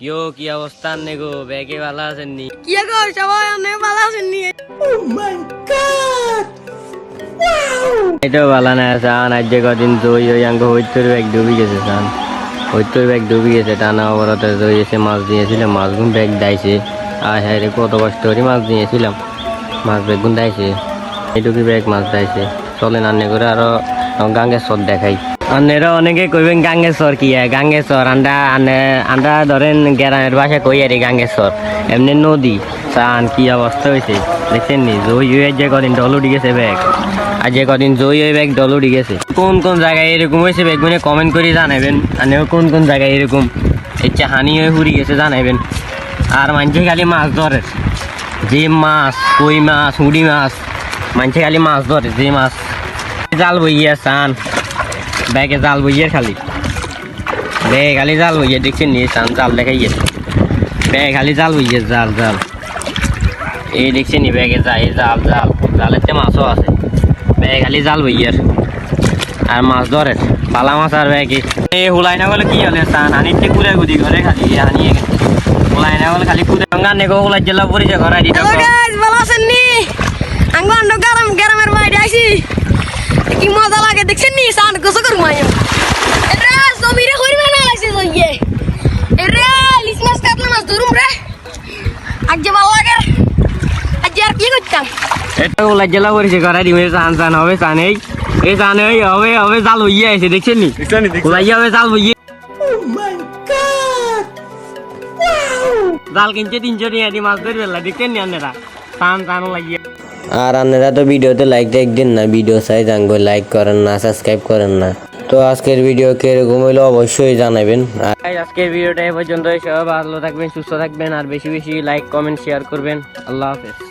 কিও কি অবস্থা নে গো ব্যাগে ভালো আছেন নি? কি গো সবাই অনেক ভালো আছেন নি? এটাও ভালো না সান আজ যে কদিন দই ওই আঙ্গ হইতর ব্যাগ ডুবি গেছে সান হইতর ব্যাগ ডুবি গেছে টানা অবরতে দই এসে মাছ দিয়েছিলাম মাছ গুন ব্যাগ দাইছে। আর হ্যাঁ রে কত কষ্ট করে মাছ দিয়েছিলাম মাছ ব্যাগ গুন দাইছে এইটুকু ব্যাগ মাছ দাইছে? চলেন আন্নে করে আরও গাঙ্গেশ্বর দেখাই আন্নেরা অনেকে কইবেন গাঙ্গেশ্বর কি গাঙ্গেশ্বর, আন্ডা আন্ডা ধরেন গ্রামের ভাষা কই আর গাঙ্গেশ্বর? এমনি নদী। চান, কি অবস্থা হয়েছে দেখছেন নি? জই হয়ে যে কদিন ডল উঠে গেছে ব্যাগ আর যে কদিন জই হয়ে ব্যাগ ডল উঠে গেছে। কোন কোন জায়গায় এরকম হয়েছে ব্যাগ মানে কমেন্ট করে জানাবেন আর কোন কোন জায়গায় এরকম? ইচ্ছা হানি হয়ে হুড়ি গেছে জানাবেন আর মানছে খালি মাছ ধরে। যে মাছ, কই মাছ হুড়ি মাছ মানছে খালি মাছ ধরে, যে মাছ। জাল বইয়া, চান। ব্যাগে জাল বইয়ে খালি। ব্যাগে খালি জাল বইয়ে দেখছেন নি চান জাল দেখাইয়ে। ব্যাগে খালি জাল বইয়ে জাল জাল। এই দেখছেন নি ব্যাগে যায় জাল জাল। জালেতে মাছও আছে। ব্যাগে খালি জাল বইয়ার আর মাছ ধরে। পালা মাছ আর ব্যাগে। এই হুলাই না বলে কি হলে চান হানিতে কুড়ে গুদি করে খালি হানি হুলাই না বলে খালি কুড়ে গান নেগো হুলাই জেলা পরিচয় করাই দিতে হ্যালো গাইস ভালো আছেন নি? আঙ্গো আন্ড গরম গরমের বাইরে আইছি কি মজা লাগে দেখছেন নি জমিরে কইবে না লাগছে জইয়ে এরে লিস মাছ কাতলা মাছ ধরুম রে। আজ যে ভালো লাগে। আজ আর কি করতাম? এটা ওলা জেলা পরিচয় করাই দিবে চান চান হবে চান এই। চান হবে হবে জাল হইয়ে আছে দেখছেন নি? ওলাই হবে জাল হইয়ে জাল কিনছে তিনশো টাকা দিয়ে মাছ ধরবে দেখছেন নি আপনারা? আর আপনারা তো ভিডিওতে লাইক টাইক দিন না ভিডিও চাই, জানব লাইক করেন না সাবস্ক্রাইব করেন না। তো আজকের ভিডিও কীরকম হইল অবশ্যই জানাবেন। আজকের ভিডিওটা এই পর্যন্ত সব ভালো থাকবেন, সুস্থ থাকবেন, আর বেশি বেশি লাইক কমেন্ট শেয়ার করবেন। আল্লাহ হাফেজ।